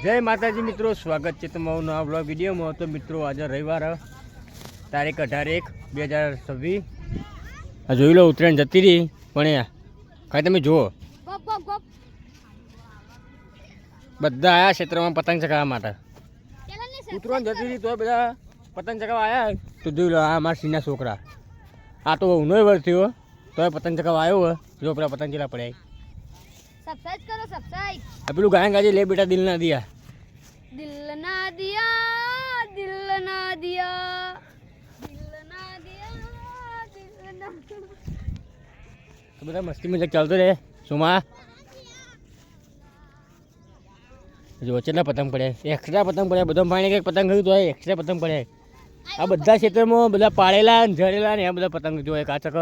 જય માતાજી મિત્રો સ્વાગત છે તમારું નવા બ્લોગ વિડીયોમાં. તો મિત્રો આજે રવિવાર તારીખ અઢાર એક બે હજાર છવ્વીસ. આ જોઈ લો ઉત્તરાયણ જતી રહી પણ કાંઈ તમે જુઓ. બધા આયા ક્ષેત્રમાં પતંગ ચગાવવા માટે. ઉત્તરાયણ જતી રહી તો બધા પતંગ ચગાવવા આવ્યા તો જોઈ લો આ મારા સિંહના છોકરા. આ તો ઉનો વર્ષ થયો તો પતંગ ચગાવવા આવ્યો હોય જો પેલા પતંગ ચેલા પડ્યા સબસ્ક્રાઇબ કરો સબસ્ક્રાઇબ પેલું ગાયન ગાજે લે બેટા દિલ ના દિયા. દિલ ના દિયા દિલ ના દિયા. દિલ ના દિયા દિલ ના તો બધા મસ્તી મજાક ચાલતો રહે. સુમા. જો કેટલા પતંગ પડ્યા એક્સ્ટ્રા પતંગ પડ્યા. બધા પાણી કંઈક પતંગ ગયું તો એક્સ્ટ્રા પતંગ પડ્યા આ બધા ક્ષેત્રમાં બધા પાડેલા ને ઝરેલા ને આ બધા પતંગ જો એક આચક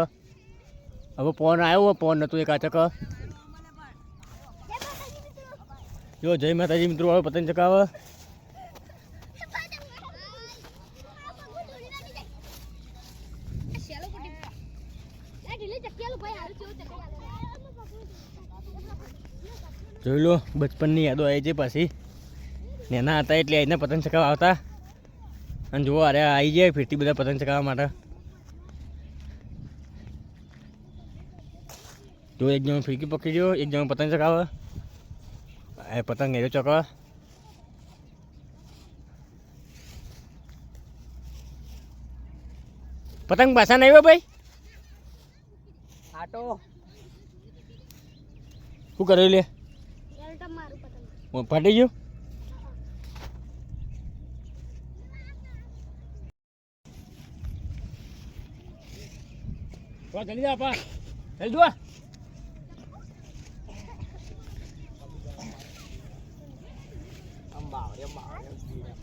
હવે પોન આવ્યો પોન નહોતું એક આચક જો, જય માતાજી મિત્રો, વાળો પતંગ ચકાવે જોઈ લો, બચપનની યાદો આવી છે પાછી. નેના હતા એટલે આવીને પતંગ ચકાવવા આવતા. અને જુઓ, અરે આવી જાય ફીરતી બધા પતંગ ચકાવવા માટે. જો, એક જણ ફીરકી પકડી ગયો, એક જણ પતંગ ચકાવે એ પતંગ એરો ચકાવે પતંગ પાછા નહીં હોય ભાઈ આટો શું કર્યું લે ફાટી ગયું તો જલ્દી જા પા જલ્દી દો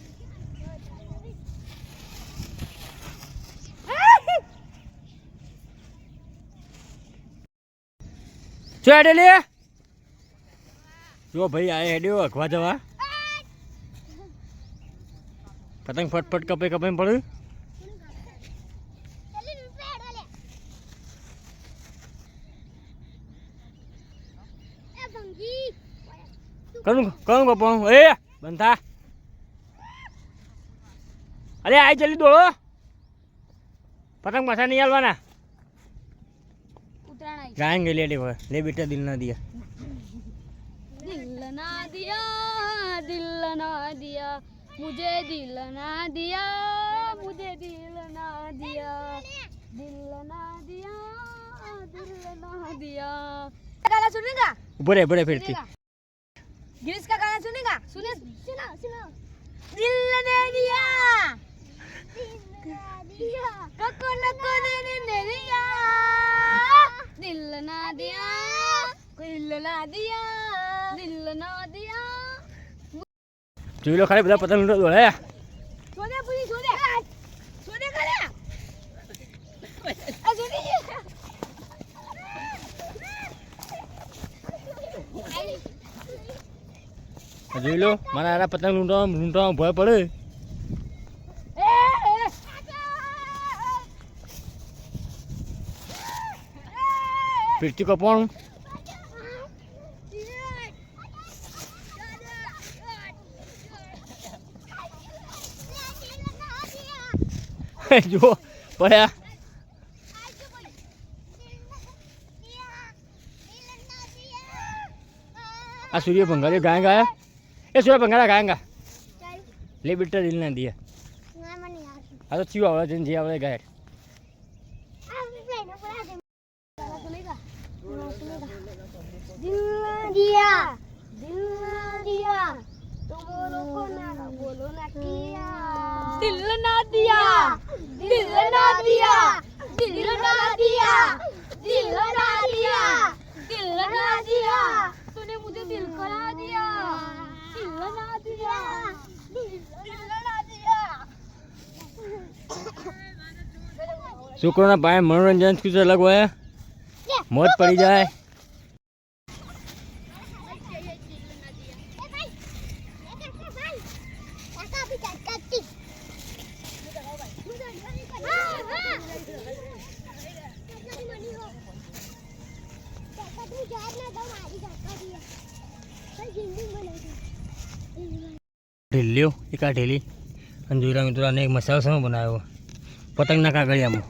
ચો હેડે લે. જો ભાઈ આ હેડ્યો અખવા જવા. પતંગ ફટફટ કપે કપે પડ્યું. કનું કરું કપણું એ! બંધા અરે આ જલ્દી દોડો પતંગ પાછા નહીં હાલવાના जाएंगे लेडी भाई ले बेटा दिल ना दिया दिल ना दिया दिल ना दिया मुझे दिल ना दिया मुझे दिल ना दिया दिल ना दिया दिल ना दिया बड़े बड़े फिरती गिरीश का गाना सुनेगा सुने सुना सुना दिल ने दिया कको नको ने ने ने दिया दिल ना दिया दिल ना दिया दिल ना दिया જોઈ લો ખાલી બધા પતંગ લૂંટો દોડે જોઈ લો, મારા આરા પતંગ લૂંટવા લૂંટવામાં ભય પડે. પીરતી કપવાનું જો પડ્યા. આ સૂર્ય ભંગારી ગાય ગાયા? ए सुरा भंगारा खाएगा ले बेटा दिल ना दिया हाँ तो चिवा वाला जिन जिया वाले गए दिया दिया तुम लोगों ना बोलो ना किया दिल ना दिया दिल ना दिया दिल ना दिया दिल ना दिया दिल ना दिया तूने मुझे दिल करा છોકરોના ભાઈ મનોરંજન શું અલગ હોય મોત પડી જાય. ઢીલ્યો એક આ ઢીલી. અને જોઈલા મિત્રોને એક મસાલો સમો બનાવ્યો. પતંગના કાગળિયામાં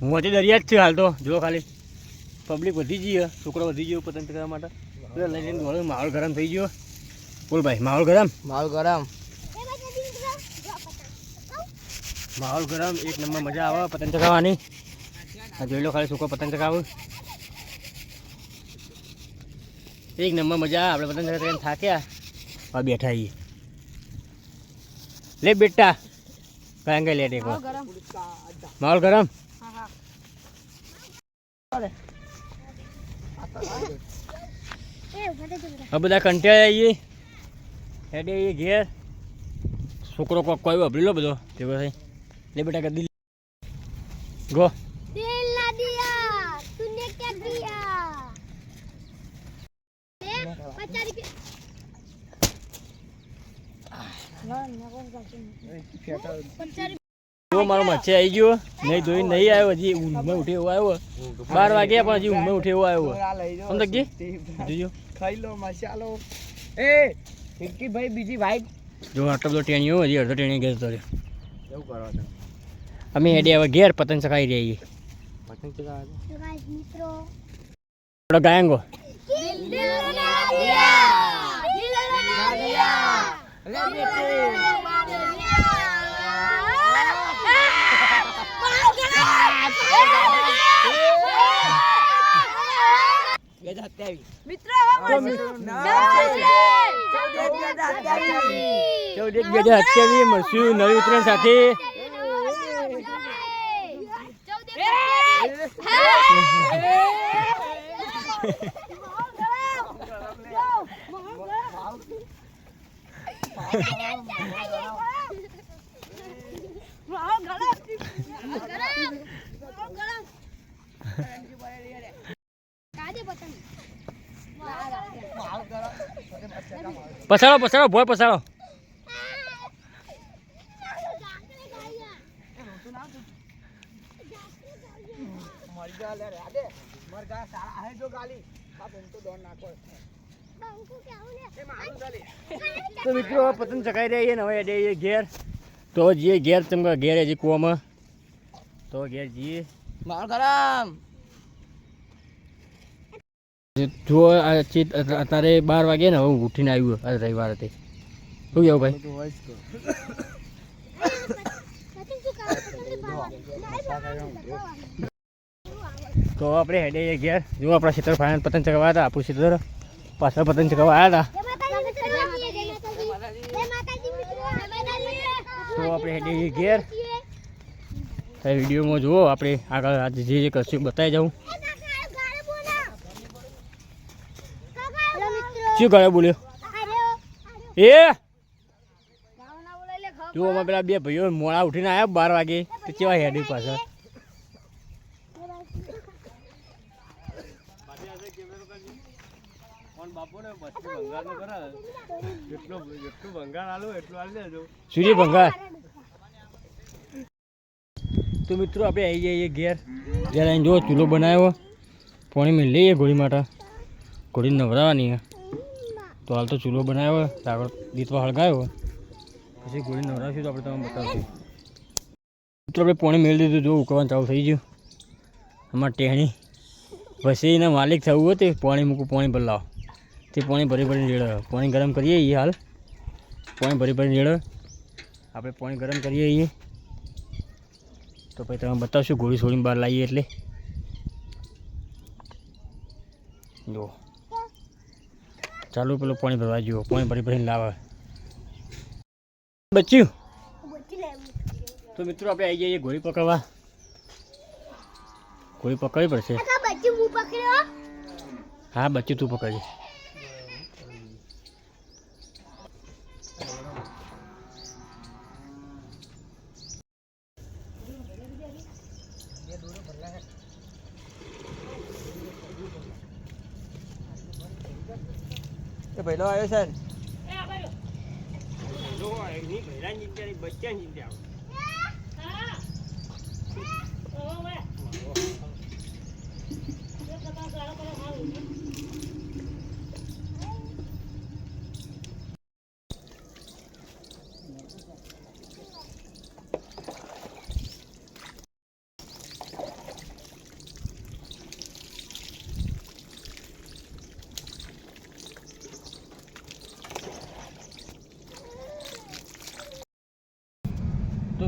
હું હજી દરિયા જ છું હાલ તો. જો ખાલી. પબ્લિક વધી જઈએ છોકરો વધી ગયો પતંગ ચગાવવા માટે. લઈ લઈને માહોલ ગરમ થઈ ગયો. બોલ ભાઈ માહોલ ગરમ? માહોલ ગરમ. માહોલ ગરમ. એક નંબર મજા આવે પતંગ ચગાવવાની. જોઈ લો ખાલી છોકરો પતંગ ચગાવું. એક નંબર મજા આપણે પતંગ ચગાવીને થાક્યા. હવે બેઠા છીએ. લે બેટા એક વાર. ગરમ. માહોલ ગરમ? હવે બધા કંટાળી આવીએ હેડે આવીએ ઘેર. છોકરો કોક કોઈ વાપરી લો બધો. ભેગો થઈ લે બેટા કદી ગો. જો મારો મચ્છી આવી ગયો નહીં ધોઈ નહીં આવ્યો હજી ઊંઘમાં ઉઠે એવો આવ્યો. બાર વાગ્યા પણ હજી ઊંઘમાં ઉઠે એવો આવ્યો. સમજ જોજો. ખાઈ લો મસાલો. એ ફિક્કી ભાઈ બીજી બાઈક જો આટલો બધો ટેણીઓ હજી અડધો ટેણી ઘેર તો અમે એડી હવે ઘેર પતંગ ચકાઈ રહ્યા પતંગ ચકાવી ગાયંગો સત્યાવીસ મિત્રો ચૌદ એક બે હજાર અઠ્યાવીસ મળશું નવી ઉત્તરાયણ સાથે. પસાડો પસાડો ભોય પસાડો મરગા લે રે આદે મરગા સારા હે જો ગાલી બાપ એમ તો દોડ નાખો એ મારું મિત્રો પતંગ ચકાઈ રહી ને હવે હેડે ઘેર. તો જઈએ ઘેર તમે ઘેર હજી કુવામાં. તો ઘેર જઈએ. માલ ગરમ જો આ ચિત અત્યારે બાર વાગે ને હવે હું ઉઠીને આવ્યું આ રવિવાર હતી શું કેવું ભાઈ? તો. આપણે હેડે ઘેર. જો આપણા ક્ષેત્ર ફાઇનલ પતંગ ચગાવ્યા હતા આપણું ક્ષેત્ર પાછળ પતંગ ચગાવવા આવ્યા હતા. તો આપણે હેડે ઘેર. વિડીયોમાં જુઓ આપણે આગળ આજે જે જે કરશું બતાવી જાઉં શું કરે બોલ્યો એ જો અમે પેલા બે ભાઈઓ મોડા ઉઠીને આવ્યા બાર વાગે. તો કેવા હેડી પાછળ સૂર્ય ભંગાર. તો મિત્રો આપણે આવી જઈએ ઘેર. ઘેર આવીને જો ચૂલો બનાવ્યો. પાણી મેં લઈએ ઘોડી માટે. ઘોડી નવરાવાની. તો હાલ તો ચૂલો બનાવ્યો આગળ દીતવા હળગાયો પછી ગોળી નવરાશું તો આપણે તમને બતાવશું. મિત્રો, આપણે પાણી મેળવી દીધું, જો ઉકવાનું ચાલુ થઈ ગયું. અમારે ટેણી પછી એના માલિક થવું હોય તે પાણી મૂકું, પાણી બદલાવ તે પાણી ભરી ભરીને રેડો. પાણી ગરમ કરીએ એ હાલ. પાણી ભરી ભરીને રેડો. આપણે પાણી ગરમ કરીએ એ તો પછી તમે બતાવશું, ગોળી છોડીને બહાર લાવીએ એટલે. જો. ચાલુ પેલું પાણી ભરવા જુઓ પાણી ભરી ભરીને લાવે. બચ્યું? તો મિત્રો આપણે આવી જઈએ ગોળી પકડવા. ગોળી પકડવી પડશે. હા બચ્યું તું પકડજે. એ ભાઈલો આવ્યો છે?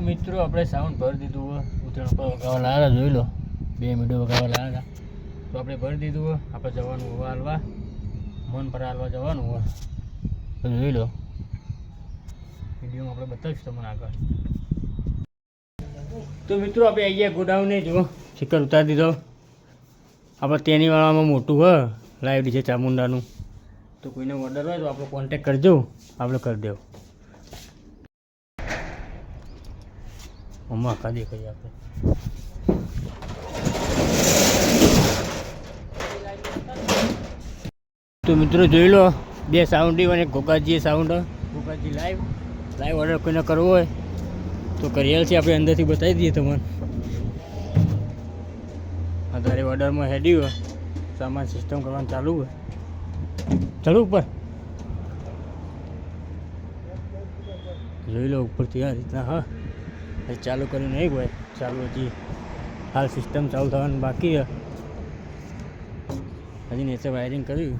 મિત્રો, આપણે સાઉન્ડ ભરી દીધું હોય ઉત્તરાયણ પર વગાવા લાવ્યા જોઈ લો. બે મિનિટો લાવ્યા હતા. તો આપણે ભરી દીધું હોય આપણે જવાનું હોય હાલવા. મન પર હાલવા જવાનું હોય તો જોઈ લો. વિડીયોમાં આપણે બતાવીશું તમને આગળ. તો મિત્રો, આપણે આવી ગયા ગોડાઉને જુઓ ચિકન ઉતારી દીધો. આપણે તેની વાળામાં મોટું હોય લાઈવ ડીજે ચામુંડાનું. તો કોઈને ઓર્ડર હોય તો આપણો કોન્ટેક કરજો. આપણે કરી દેવું. મમ્મા કાઢી કહીએ આપણે તો મિત્રો જોઈ લો, બે સાઉન્ડી અને Gogaji sound Gogaji live live order કોઈને કરવો હોય, તો કરી છે આપણે અંદરથી બતાવી દઈએ તમને. અત્યારે ઓર્ડરમાં હેડી હોય, સામાન સિસ્ટમ કરવાનું ચાલુ હોય. ચાલુ ઉપર. જોઈ લો ઉપરથી આ રીતના, હા. હજી ચાલુ કર્યું નહીં હોય. ચાલુ હજી હાલ સિસ્ટમ ચાલુ થવાનું બાકી હજી નીચે વાયરિંગ કર્યું.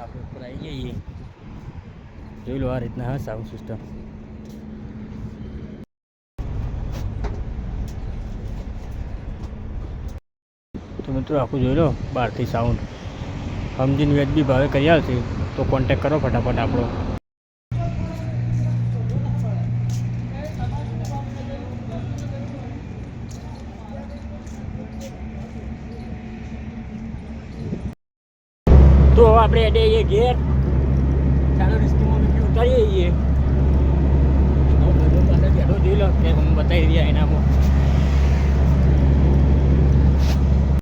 આપણે ઉપર આવી જઈએ. જોઈ લો આ રીતના હા સાઉન્ડ સિસ્ટમ તો મિત્રો આખું જોઈ લો બહારથી સાઉન્ડ સમજીને વ્યાજબી ભાવે કરી આવશે તો કોન્ટેક કરો ફટાફટ આપણો. તો આપણે અડે એ ઘેર ચાલો રિસ્કીમાં બીજી ઉતારીએ છીએ. બેઠો જોઈ લો, કે હું બતાવી રહ્યા એનામાં.